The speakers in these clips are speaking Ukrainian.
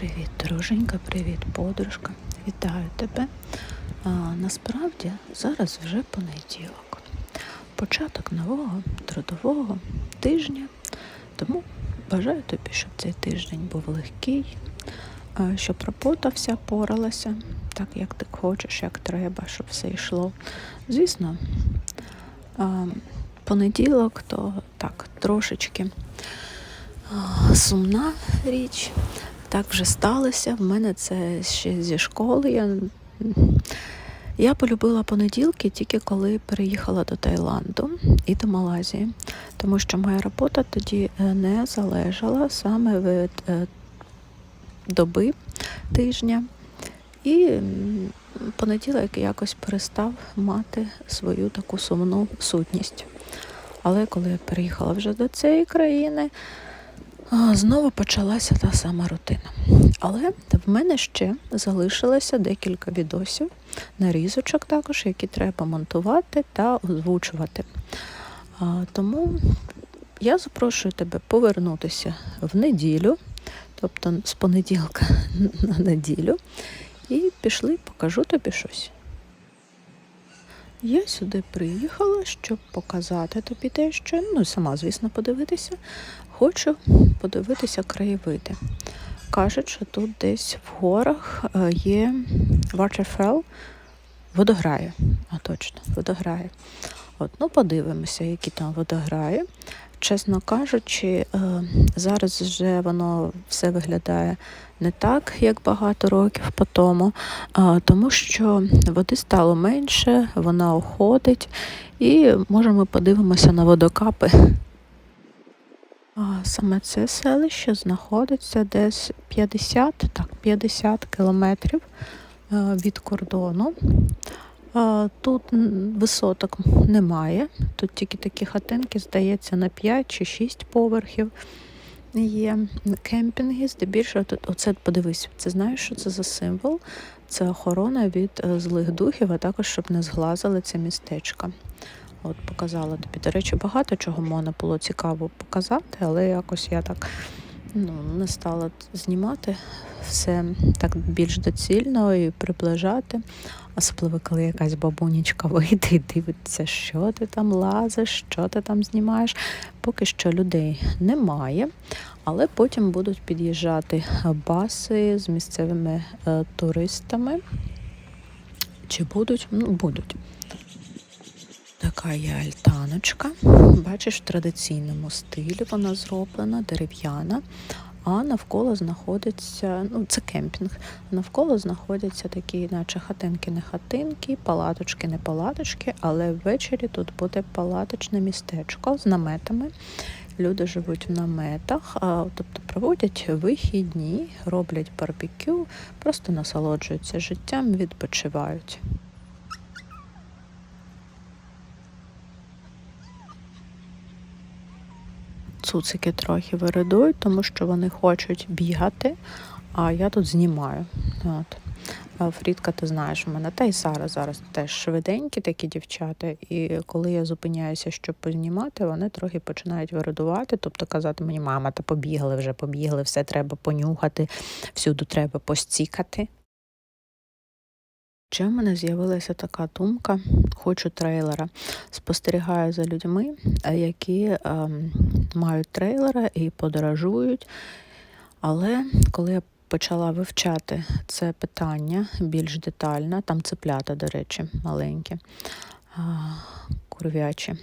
Привіт, друженька, привіт, подружка. Вітаю тебе. А, насправді зараз вже понеділок, початок нового трудового тижня. Тому бажаю тобі, щоб цей тиждень був легкий, щоб робота вся поралася, так як ти хочеш, як треба, щоб все йшло. Звісно, понеділок то так трошечки сумна річ. Так вже сталося. В мене це ще зі школи. Я, я полюбила понеділки тільки коли переїхала до Таїланду і до Малайзії, тому що моя робота тоді е, не залежала саме від е, доби тижня. І понеділок якось перестав мати свою таку сумну сутність. Але коли я переїхала вже до цієї країни, Знову почалася та сама рутина. Але в мене ще залишилося декілька відосів, нарізочок також, які треба монтувати та озвучувати. Тому я запрошую тебе повернутися в неділю, тобто з понеділка на неділю, і пішли, покажу тобі щось. Я сюди приїхала, щоб показати тобі те, що ну сама, звісно, подивитися. Хочу подивитися краєвиди. Кажуть, що тут десь в горах е, є waterfall, водограї. А точно, водограї. От, ну подивимося, які там водограї. Чесно кажучи, е, зараз вже воно все виглядає не так, як багато років по тому, тому що води стало менше, вона уходить, і може ми подивимося на водокапи. Саме це селище знаходиться десь 50, так, 50 кілометрів е, від кордону. Тут висоток немає, тут тільки такі хатинки, здається, на 5 чи 6 поверхів. Є кемпінги, здебільшого тут, оце подивись, це знаєш, що це за символ? Це охорона від е, злих духів, а також щоб не зглазили це містечко. От показала тобі. До речі, багато чого можна було цікаво показати, але якось я так ну, не стала знімати все так більш доцільно і приближати. Особливо, коли якась бабунечка вийде і дивиться, що ти там лазиш, що ти там знімаєш. Поки що людей немає, але потім будуть під'їжджати баси з місцевими е, туристами. Чи будуть? Ну, будуть. Така є альтаночка. Бачиш, в традиційному стилі вона зроблена, дерев'яна, а навколо знаходиться, ну це кемпінг. Навколо знаходяться такі, наче хатинки, не хатинки, палаточки, не палаточки, але ввечері тут буде палаточне містечко з наметами. Люди живуть в наметах, а, тобто проводять вихідні, роблять барбекю, просто насолоджуються життям, відпочивають. Цуцики трохи виридують, тому що вони хочуть бігати, а я тут знімаю. От. Фрідка, ти знаєш, у мене та й Сара зараз теж швиденькі такі дівчата. І коли я зупиняюся, щоб познімати, вони трохи починають виридувати, тобто казати мені, мама, та побігли вже, побігли, все треба понюхати, всюди треба постікати. Ще в мене з'явилася така думка, хочу трейлера. Спостерігаю за людьми, е, які е, мають трейлера і подорожують. Але коли я почала вивчати це питання більш детально, там цеплята, до речі, маленькі, курвячі,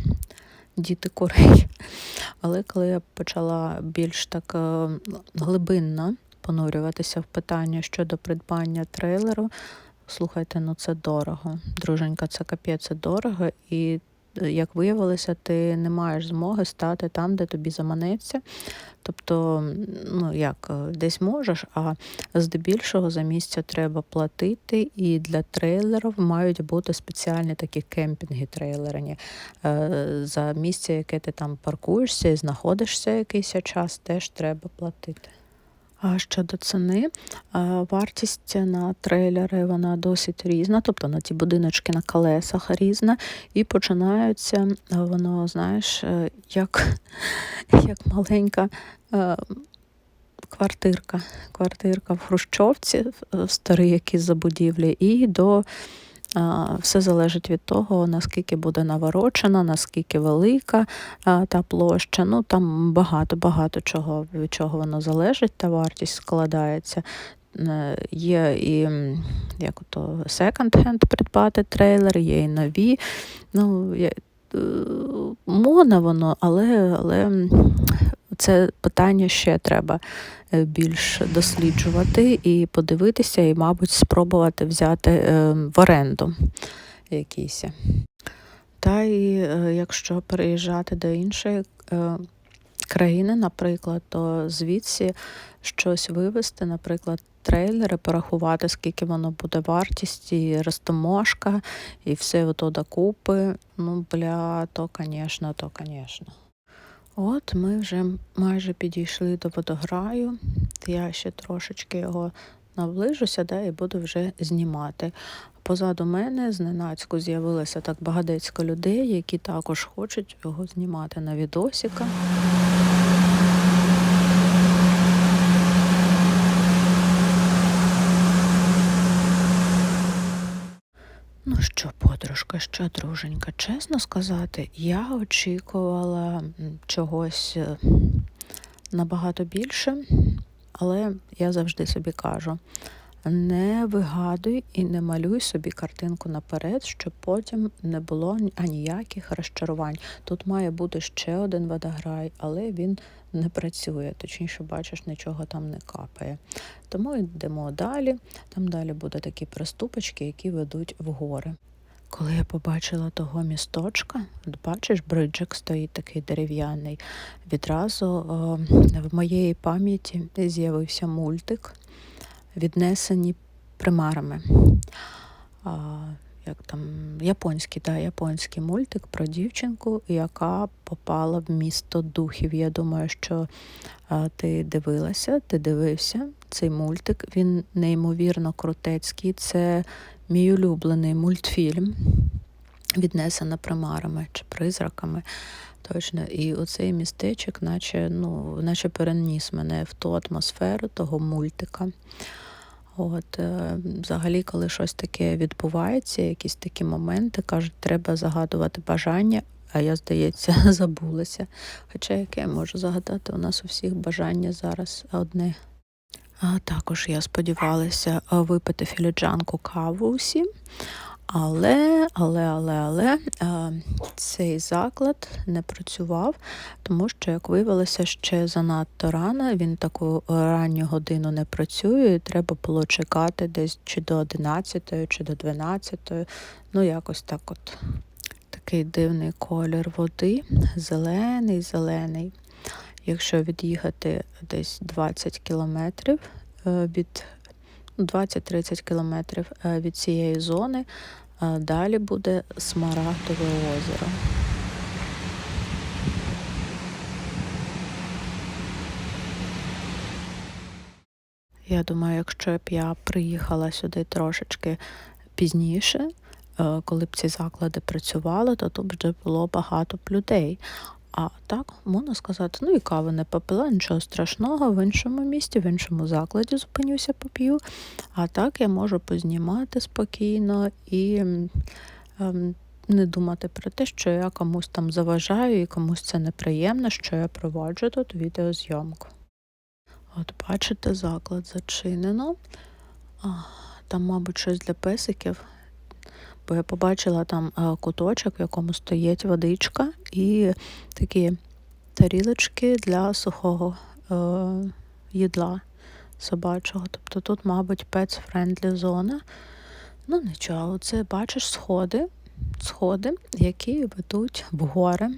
діти курей. Але коли я почала більш так е, глибинно понурюватися в питання щодо придбання трейлеру, Слухайте, ну це дорого. Друженька, це капець, це дорого. І як виявилося, ти не маєш змоги стати там, де тобі заманеться. Тобто, ну як, десь можеш, а здебільшого за місце треба платити, і для трейлерів мають бути спеціальні такі кемпінги трейлерні. Е, за місце, яке ти там паркуєшся і знаходишся якийсь час, теж треба платити. А щодо ціни, вартість на трейлери вона досить різна, тобто на ті будиночки на колесах різна, і починаються воно, знаєш, е, як як маленька е, квартирка. Квартирка в Хрущовці, в старій якійсь забудівлі, і до все залежить від того, наскільки буде наворочена, наскільки велика та площа. Ну там багато-багато чого від чого воно залежить, та вартість складається. Е, Є і як то секонд-хенд придбати трейлер, є і нові. Ну, е, воно, але, але це питання ще треба е, більш досліджувати і подивитися, і, мабуть, спробувати взяти е, в оренду якісь. Та і е, якщо переїжджати до іншої країни, наприклад, то звідси щось вивезти, наприклад, трейлери, порахувати, скільки воно буде вартість, і розтоможка, і все ото докупи. Ну, бля, то, звісно, то, звісно. От ми вже майже підійшли до водограю. Я ще трошечки його наближуся, да, і буду вже знімати. Позаду мене зненацьку з'явилося так багатецько людей, які також хочуть його знімати на відосика. Ну що, подружка, що, друженька, чесно сказати, я очікувала чогось е, набагато більше, але я завжди собі кажу: не вигадуй і не малюй собі картинку наперед, щоб потім не було ні- аніяких розчарувань. Тут має бути ще один водограй, але він не працює. Точніше, бачиш, нічого там не капає. Тому йдемо далі. Там далі будуть такі приступочки, які ведуть в гори. Коли я побачила того місточка, бачиш, бриджик стоїть такий дерев'яний. Відразу е, в моєї пам'яті з'явився мультик, віднесені примарами. А, як там, японський, да, японський мультик про дівчинку, яка попала в місто духів. Я думаю, що а, ти дивилася, ти дивився цей мультик. Він неймовірно крутецький. Це мій улюблений мультфільм, віднесена примарами чи призраками. Точно, і оцей містечок, наче, ну, наче переніс мене в ту атмосферу того мультика. От, е, взагалі, коли щось таке відбувається, якісь такі моменти, кажуть, треба загадувати бажання, а я, здається, забулася. Хоча яке я можу загадати, у нас у всіх бажання зараз одне. А також я сподівалася е, випити філіджанку каву усі. Але, але, але, але цей заклад не працював, тому що, як виявилося, ще занадто рано. Він таку ранню годину не працює, і треба було чекати десь чи до 11, чи до 12. Ну, якось так от. Такий дивний колір води, зелений, зелений. Якщо від'їхати десь 20 кілометрів е, від 20-30 кілометрів е, від цієї зони, е, далі буде Смарагдове озеро. Я думаю, якщо б я приїхала сюди трошечки пізніше, е, коли б ці заклади працювали, то тут вже було багато б людей. А так, можна сказати, ну і кави не попила, нічого страшного, в іншому місті, в іншому закладі зупинюся, поп'ю. А так я можу познімати спокійно і ем, не думати про те, що я комусь там заважаю і комусь це неприємно, що я проводжу тут відеозйомку. От бачите, заклад зачинено. А, Там, мабуть, щось для песиків. Бо я побачила там е, куточок, в якому стоїть водичка і такі тарілочки для сухого е, їдла собачого. Тобто тут, мабуть, pets-friendly зона. Ну нічого, це бачиш сходи, сходи, які ведуть в гори.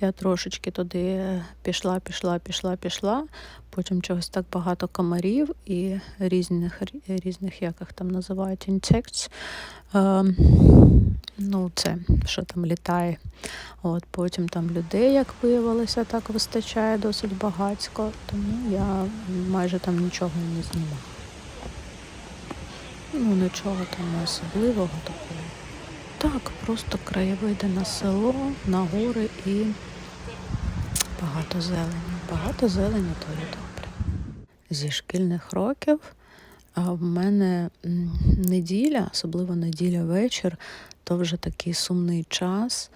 Я трошечки туди пішла, пішла, пішла, пішла. Потім чогось так багато комарів і різних, різних як їх там називають, insects. Ем, ну, це що там літає. От, потім там людей, як виявилося, так вистачає досить багатько, тому я майже там нічого не знімаю. Ну, нічого там особливого такого. Так, просто краєвиди на село, на гори і багато зелені. Багато зелені то є добре. зі шкільних років. В мене неділя, особливо неділя вечір, то вже такий сумний час,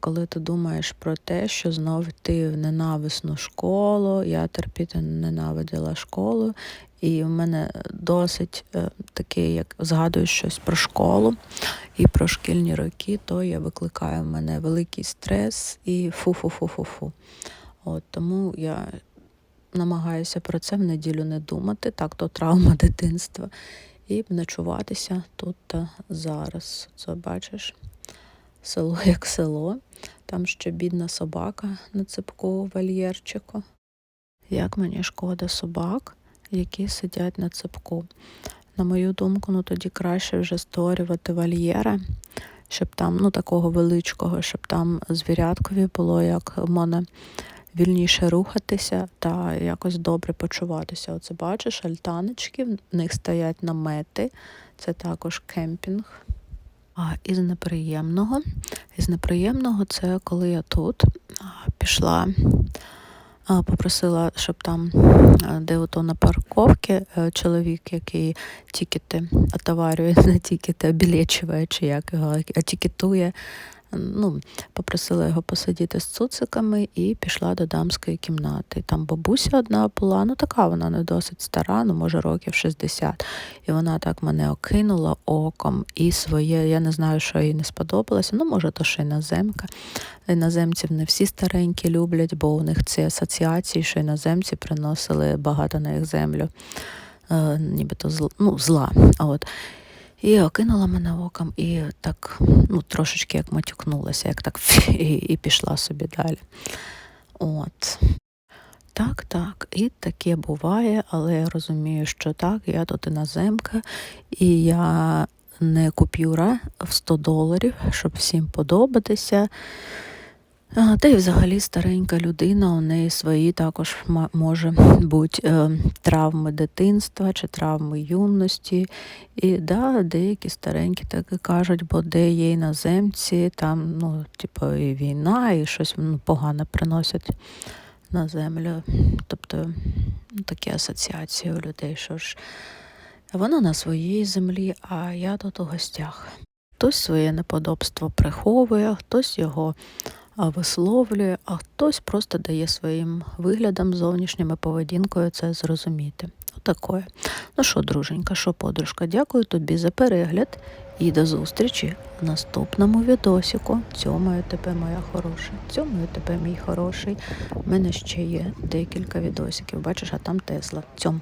коли ти думаєш про те, що знов йти в ненависну школу. Я терпіти ненавиділа школу, і в мене досить е, таке, як згадую щось про школу і про шкільні роки, то я викликаю в мене великий стрес і фу-фу-фу-фу-фу. От тому я намагаюся про це в неділю не думати, так то травма дитинства, і ночуватися тут та зараз. Це бачиш, село як село, там ще бідна собака на цепку вольєрчику. Як мені шкода собак, які сидять на цепку. На мою думку, ну тоді краще вже створювати вольєри, щоб там, ну такого величкого, щоб там звіряткові було як можна вільніше рухатися та якось добре почуватися. Оце бачиш, альтаночки, в них стоять намети, це також кемпінг. А із неприємного, із неприємного це коли я тут пішла, попросила, щоб там, а, де ото на парковці, е, чоловік, який тікети отоварює, не тікети, а білечує, чи як його, а. Ну, попросила його посидіти з цуциками і пішла до дамської кімнати. Там бабуся одна була, ну така вона не досить стара, ну може років 60. І вона так мене окинула оком і своє, я не знаю, що їй не сподобалося. Ну, може, то що іноземка. Іноземців не всі старенькі люблять, бо у них ці асоціації, що іноземці приносили багато на їх землю, е, нібито зл, ну, зла. От. І окинула мене оком, і так ну, трошечки як матюкнулася, як так і, і пішла собі далі. От. Так, так, і таке буває, але я розумію, що так, я тут іноземка, і я не купюра в 100 доларів, щоб всім подобатися. Та й взагалі старенька людина, у неї свої також може бути е, травми дитинства чи травми юності. І да, деякі старенькі так і кажуть, бо де є іноземці, там, ну, типу, і війна, і щось ну, погане приносять на землю. Тобто ну, такі асоціації у людей, що ж воно на своїй землі, а я тут у гостях. Хтось своє неподобство приховує, хтось його висловлює, а хтось просто дає своїм виглядом, зовнішнім і поведінкою це зрозуміти. Отакое. Ну що, друженька, що подружка, дякую тобі за перегляд і до зустрічі в наступному відосіку. Цьомаю тебе, моя хороша. Цьомаю тебе, мій хороший. У мене ще є декілька відосиків. Бачиш, а там Тесла. Цьом.